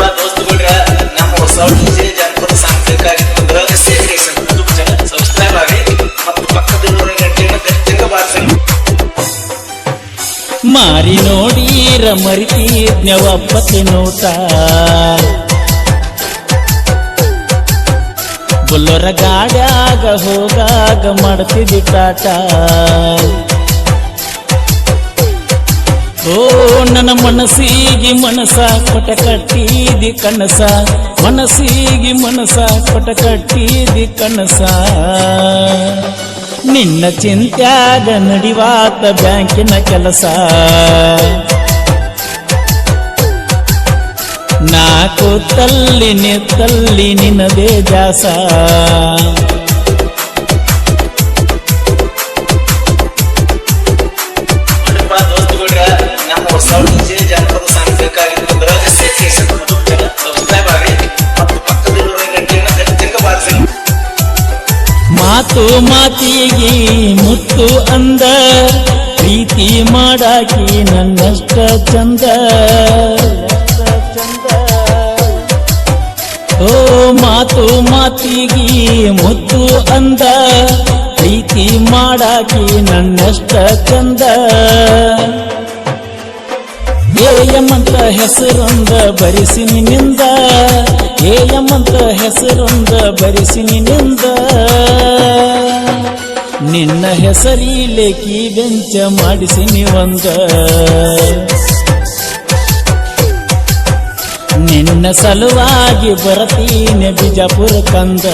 ಮತ್ತು ಮಾರಿ ನೋಡೀರ ಮರಿತಿದ್ನ್ಯವಪ್ಪತ್ತೆ ನೋಟ. ಬುಲ್ಲರ ಗಾಡ್ಯಾಗ ಹೋಗಾಗ ಮಾಡ್ತಿದ್ದಿ ಟಾಟ. ಓ, ನನ್ನ ಮನಸ್ಸಿಗೆ ಮನಸ ಕೊಟ ಕಟ್ಟಿದಿ ಕನಸ. ಮನಸ್ಸಿಗೆ ಮನಸ ಕೊಟ ಕಟ್ಟಿದಿ ಕನಸ. ನಿನ್ನ ಚಿಂತ್ಯಾಗ ನಡಿವಾತ ಬ್ಯಾಂಕಿನ ಕೆಲಸ. ನಾಕು ತಲ್ಲಿ ನಿತ್ತಲ್ಲಿ ನಿನ್ನದೇ ಜಾಸ. ಮಾತಿಗೆ ಮುತ್ತು ಅಂದ, ಪ್ರೀತಿ ಮಾಡಾಕಿ ನನ್ನಷ್ಟ ಚಂದ. ಓ, ಮಾತು ಮಾತಿಗೆ ಮುತ್ತು ಅಂದ, ಪ್ರೀತಿ ಮಾಡಾಕಿ ನನ್ನಷ್ಟ ಚಂದ. ಏಯಮ್ಮಂತ ಹೆಸರೊಂದ ನಿನ್ನಿಂದ ಏಯಮ್ಮಂತ ಹೆಸರೊಂದ ಬರಿಸಿನಿಂದ ನಿನ್ನ ಹೆಸರಿಲೇಕಿ ಬೆಂಚ ಮಾಡಿಸಿ ನೀವಂದ. ನಿನ್ನ ಸಲುವಾಗಿ ಬರತೀನಿ ಬಿಜಾಪುರ ಕಂದ.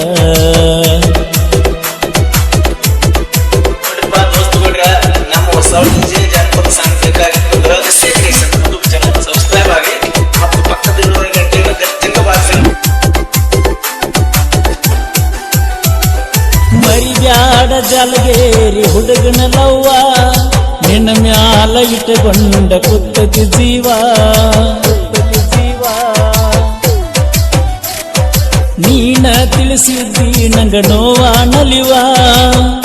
ಜಲಗೇರಿ ಹುಡುಗನ ಲವ್ವ, ನಿನ್ನ ಮ್ಯಾಲ ಇಟ್ಟುಕೊಂಡ ಕುತ್ತತಿ ಜೀವ. ಜೀವ ನೀನ ತಿಳಿಸಿದ್ದಿ ನಂಗ ನೋವ ನಲಿವ,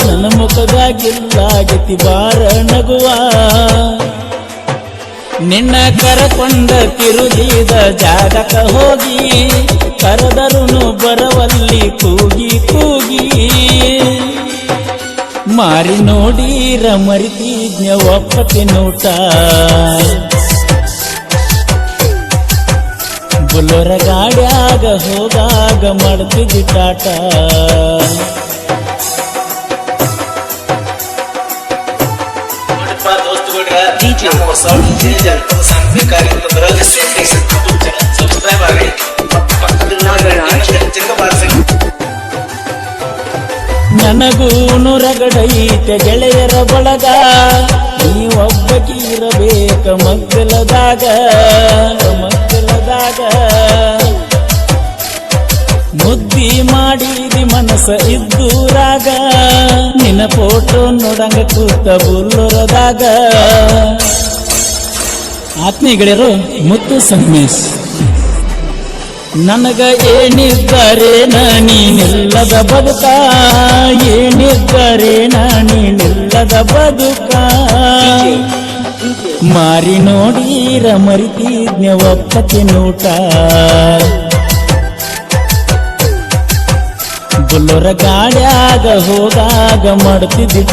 ನನ್ನ ಮುಖದಾಗಿಲ್ಲಾಗತಿ ಬಾರ ನಗುವ. ನಿನ್ನ ಕರಕೊಂಡ ತಿರುಗಿದ ಜಾಗಕ ಹೋಗಿ, ಕರೆದರುನು ಬರವಲ್ಲಿ ಕೂಗಿ ಮಾರಿ ನೋಡೀರ ಮರಿತಿಜ್ಞ ಒಪ್ಪತಿ ನೋಟ. ಬುಲೋರ ಗಾಡ್ಯಾಗ ಹೋದಾಗ ಮಾಡ್ತಿದ್ದಿ ಟಾಟ ದೋಸ್ತುಗಳ್ರ ನಮ್ಮ ಹೊಸ ನನಗೂನು ರಗಡೈತೆ ಗೆಳೆಯರ ಬಳಗ. ನೀವೊಬ್ಬಕಿ ಇರಬೇಕ ಮಗ್ಗಲದಾಗ ಮಗ್ಗಲದಾಗ. ಮುದ್ದಿ ಮಾಡಿದಿ ಮನಸ ಇದ್ದೂರಾಗ, ನಿನ್ನ ಫೋಟೋ ನೋಡಂಗ ಕೂತ ಬುಲ್ಲುರದಾಗ. ಆತ್ಮೀಯ ಗೆಳೆಯರು, ಮುತ್ತು ಸಂಗಮೇಶ್ ನನಗ ಏನಿದ್ದರೆ ನೀನಿಲ್ಲದ ಬದುಕ, ಏನಿದ್ದರೆ ನೀನಿಲ್ಲದ ಬದುಕ. ಮಾರಿ ನೋಡೀರ ಮರಿತಿದ್ನ್ಯ ಒಪ್ಪತಿ ನೋಟ. ಬುಲ್ಲರ ಗಾಡ್ಯಾಗ ಹೋದಾಗ ಮಾಡ್ತಿದ್ದಿ